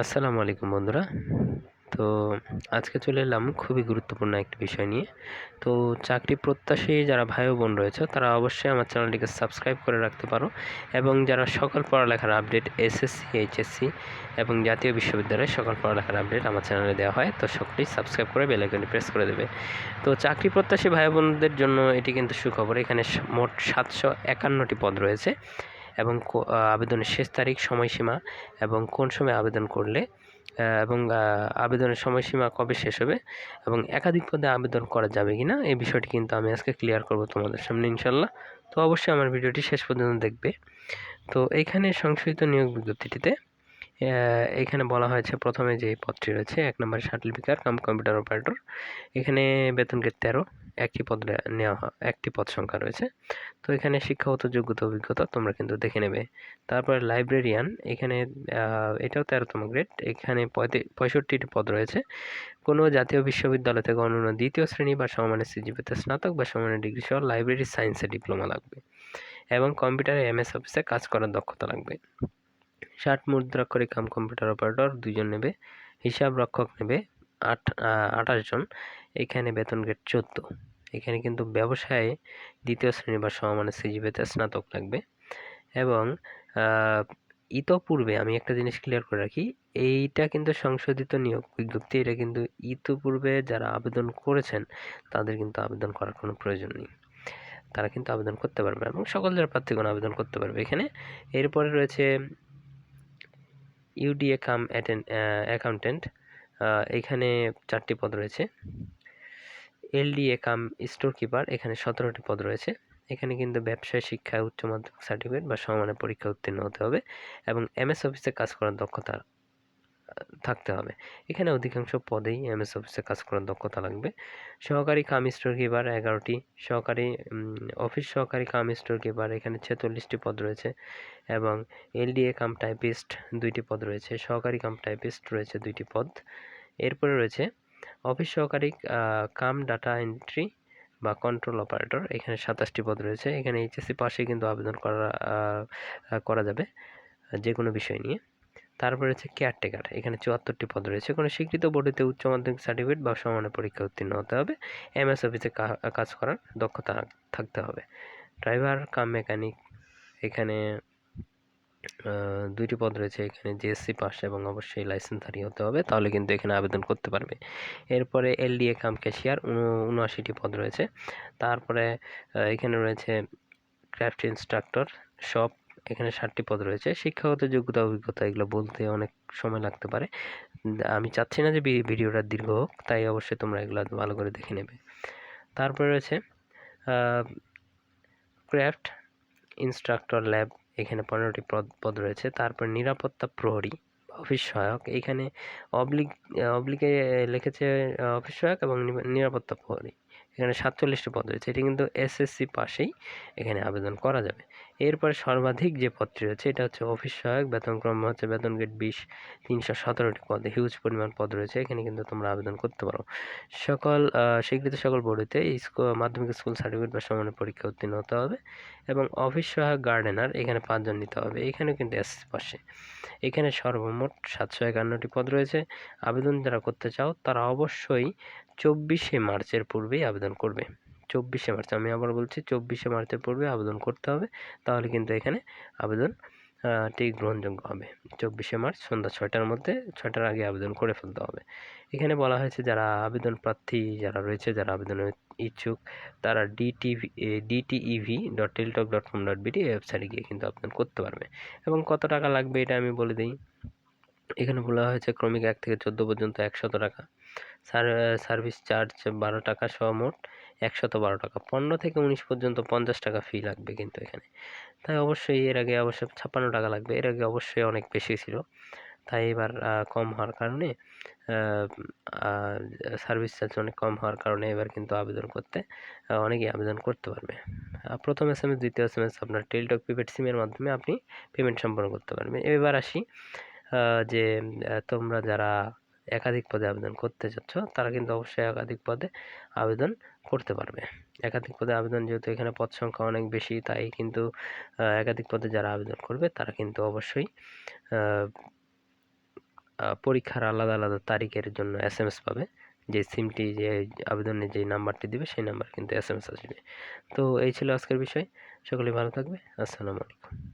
আসসালামু আলাইকুম বন্ধুরা। তো আজকে চলে এলাম খুবই গুরুত্বপূর্ণ একটি বিষয় নিয়ে। তো চাকরি প্রত্যাশী যারা ভাই বোন রয়েছে, তারা অবশ্যই আমার চ্যানেলটিকে সাবস্ক্রাইব করে রাখতে পারো এবং যারা সকল পড়ালেখার আপডেট এসএসসি, এইচএসসি এবং জাতীয় বিশ্ববিদ্যালয়ের সকল পড়ালেখার আপডেট আমার চ্যানেলে দেওয়া হয়, তো সকলেই সাবস্ক্রাইব করে বেলাইকনটি প্রেস করে দেবে। তো চাকরি প্রত্যাশী ভাই বোনদের জন্য এটি কিন্তু সুখবর। এখানে মোট সাতশো একান্নটি পদ রয়েছে। এবং আবেদনের শেষ তারিখ সময়সীমা এবং কোন সময় আবেদন করলে এবং আবেদনের সময়সীমা কবে শেষ হবে এবং একাধিক পদে আবেদন করা যাবে কি না, এই বিষয়টি কিন্তু আমি আজকে ক্লিয়ার করব তোমাদের সামনে ইনশাল্লাহ তো অবশ্যই আমার ভিডিওটি শেষ পর্যন্ত দেখবে। তো এইখানে সংশোধিত নিয়োগ বিজ্ঞপ্তিটিতে এখানে বলা হয়েছে প্রথমে যে পদটি রয়েছে, এক নম্বরে শাটল কাম কম্পিউটার অপারেটর। এখানে বেতন গেট তেরো একটি পদ নেওয়া হয়, একটি পদ সংখ্যা রয়েছে। তো এখানে শিক্ষাগত যোগ্যতা অভিজ্ঞতা তোমরা কিন্তু দেখে নেবে। তারপরে লাইব্রেরিয়ান এখানে এটাও তেরোতম গ্রেড এখানে পঁয়ষট্টিটি পদ রয়েছে। কোনো জাতীয় বিশ্ববিদ্যালয় থেকে অন্যান্য দ্বিতীয় শ্রেণি বা সমমানের সিজিপিতে স্নাতক বা সমানের ডিগ্রি সহ লাইব্রেরি সায়েন্সে ডিপ্লোমা লাগবে এবং কম্পিউটারে এমএস অফিসে কাজ করার দক্ষতা লাগবে। ষাট মুদ্রাক্ষরিক কাম কম্পিউটার অপারেটর দুজন নেবে, হিসাব রক্ষক নেবে আট আঠাশ জন। এখানে বেতন গেট চোদ্দ। এখানে কিন্তু ব্যবসায়ে দ্বিতীয় শ্রেণি বা সমমানের সিজিপিতে স্নাতক লাগবে। এবং ইতপূর্বে আমি একটা জিনিস ক্লিয়ার করে রাখি, এইটা কিন্তু সংশোধিত নিয়োগ বিজ্ঞপ্তি, এটা কিন্তু ইতপূর্বে যারা আবেদন করেছেন, তাদের কিন্তু আবেদন করার কোনো প্রয়োজন নেই। তারা কিন্তু আবেদন করতে পারবে এবং সকল যারা প্রার্থীগণ আবেদন করতে পারবে এখানে। এরপরে রয়েছে ইউডিএ কাম অ্যাকাউন্টেন্ট এখানে চারটি পদ রয়েছে। এলডিএ কাম স্টোর কিপার এখানে সতেরোটি পদ রয়েছে। এখানে কিন্তু ব্যবসায় শিক্ষায় উচ্চ মাধ্যমিক সার্টিফিকেট বা সমানের পরীক্ষা উত্তীর্ণ হতে হবে এবং এমএস অফিসে কাজ করার দক্ষতা থাকতে হবে। এখানে অধিকাংশ পদেই এমএস অফিসে কাজ করার দক্ষতা লাগবে। সহকারী কাম স্টোর কিপার এগারোটি, সহকারী অফিস সহকারী কাম স্টোর কিপার এখানে ছেচল্লিশটি পদ রয়েছে এবং এলডিএ কাম টাইপিস্ট দুইটি পদ রয়েছে, সহকারী কাম টাইপিস্ট রয়েছে দুইটি পদ। এরপরে রয়েছে অফিস সহকারী কাম ডাটা এন্ট্রি বা কন্ট্রোল অপারেটর, এখানে সাতাশটি পদ রয়েছে। এখানে এইচএসসি পাশে কিন্তু আবেদন করা করা যাবে যে কোনো বিষয় নিয়ে। তারপরে হচ্ছে কেয়ারটেকার, এখানে চুয়াত্তরটি পদ রয়েছে। কোনো স্বীকৃত বোর্ডেতে উচ্চ মাধ্যমিক সার্টিফিকেট বা সমানের পরীক্ষা উত্তীর্ণ হতে হবে। এমএস অফিসে কাজ করার দক্ষতা থাকতে হবে। ড্রাইভার, কাম মেকানিক, এখানে দুইটি পদ রয়েছে এখানে জিএসসি পাস এবং অবশ্যই লাইসেন্সধারী হতে হবে, তাহলে কিন্তু এখানে আবেদন করতে পারবে। এরপরে এলডিএ কাম ক্যাশিয়ার উনআশিটি পদ রয়েছে। তারপরে এখানে রয়েছে ক্রাফট ইনস্ট্রাক্টর সব এখানে ষাটটি পদ রয়েছে। শিক্ষাগত যোগ্যতা, অভিজ্ঞতা, এগুলো বলতে অনেক সময় লাগতে পারে। আমি চাচ্ছি না যে ভিডিওটা দীর্ঘ হোক, তাই অবশ্যই তোমরা এগুলো ভালো করে দেখে নেবে। তারপরে রয়েছে ক্রাফট ইনস্ট্রাক্টর ল্যাব এখানে পনেরোটি পদ পদ রয়েছে। তারপর নিরাপত্তা প্রহরী, অফিস সহায়ক। এখানে অবলিক অবলিকে লিখেছে অফিস সহায়ক এবং নিরাপত্তা প্রহরী। এখানে সাতচল্লিশটি পদ রয়েছে। এটি কিন্তু এসএসসি পাশেই এখানে আবেদন করা যাবে। এরপরে সর্বাধিক যে পদটি রয়েছে, এটা হচ্ছে অফিস সহায়ক বেতনক্রম হচ্ছে বেতন গেট বিশ, তিনশো সতেরোটি পদে হিউজ পরিমাণ পদ রয়েছে, এখানে কিন্তু তোমরা আবেদন করতে পারো। সকল স্বীকৃত সকল বোর্ডেতে মাধ্যমিক স্কুল সার্টিফিকেট বা সমানের পরীক্ষা উত্তীর্ণ হতে হবে এবং অফিস সহায়ক গার্ডেনার এখানে পাঁচজন নিতে হবে এখানে কিন্তু এসএসসি পাশে এখানে সর্বমোট সাতশো একান্নটি পদ রয়েছে, আবেদন যারা করতে চাও, তারা অবশ্যই চব্বিশে মার্চের পূর্বেই আবেদন করবে। চব্বিশে মার্চ। আমি আবার বলছি, চব্বিশে মার্চের পূর্বে আবেদন করতে হবে। তাহলে কিন্তু এখানে আবেদন ঠিক গ্রহণযোগ্য হবে। চব্বিশে মার্চ, সন্ধ্যা ছয়টার মধ্যে, ছয়টার আগে আবেদন করে ফেলতে হবে। এখানে বলা হয়েছে, যারা আবেদন প্রার্থী যারা রয়েছে, যারা আবেদনের ইচ্ছুক, তারা DTV DTEV dot Teletalk dot com dot BD ওয়েবসাইটে গিয়ে কিন্তু আবেদন করতে পারবে। এবং কত টাকা লাগবে এটা আমি বলে দিই। এখানে বলা হয়েছে, ক্রমিক এক থেকে চোদ্দ পর্যন্ত একশত টাকা। সার্ভিস চার্জ বারো টাকা সহ মোট। একশত বারো টাকা। পনেরো থেকে উনিশ পর্যন্ত পঞ্চাশ টাকা ফি লাগবে কিন্তু এখানে। তাই অবশ্যই এর আগে অবশ্যই ছাপ্পান্ন টাকা লাগবে। এর আগে অবশ্যই অনেক বেশি ছিল। তাই এবার কম হওয়ার কারণে সার্ভিস চার্জ অনেক কম হওয়ার কারণে এবার কিন্তু আবেদন করতে অনেকেই আবেদন করতে পারবে। প্রথম এস এম এস দ্বিতীয় এস এম এস আপনার টেলটক প্রিপেড সিমের মাধ্যমে আপনি পেমেন্ট সম্পন্ন করতে পারবেন। এবার আসি যে তোমরা যারা একাধিক পদে আবেদন করতে চাচ্ছ তারা কিন্তু অবশ্যই একাধিক পদে আবেদন করতে পারবে। একাধিক পদে আবেদন যেহেতু এখানে পদ সংখ্যা অনেক বেশি, তাই কিন্তু একাধিক পদে যারা আবেদন করবে, তারা কিন্তু অবশ্যই পরীক্ষার আলাদা আলাদা তারিখের জন্য এস এম এস পাবে। যে সিমটি যে আবেদনে যে নাম্বারটি দিবে, সেই নাম্বার কিন্তু এস এম এস আসবে। তো এই ছিল আজকের বিষয়। সকলে ভালো থাকবে। আসসালামু আলাইকুম।